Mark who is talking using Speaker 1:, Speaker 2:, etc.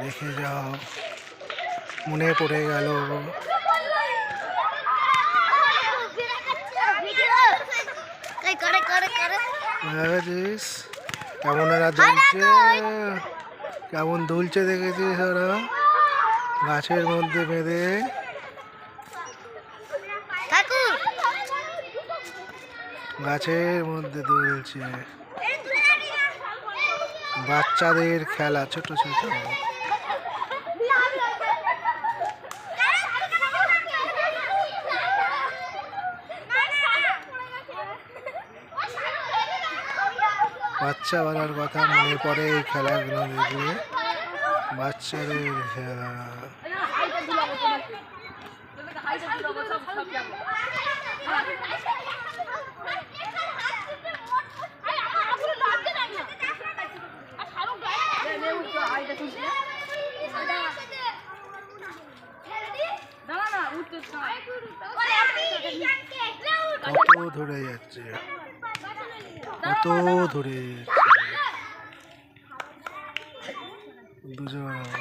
Speaker 1: দেখে যাও মনে পড়ে গেল। কেমন এরা দুলছে কেমন দুলছে দেখেছিস ওরা? গাছের মধ্যে বেঁধে। গাছের মধ্যে দুলছে। বাচ্চাদের খেলা, ছোট ছোট। বাচ্চা বেলার কথা মনে পড়ে এই খেলাগুলো দেখলে বাচ্চাদের খেলা কত ধরে যাচ্ছে। কত ধরে দুজন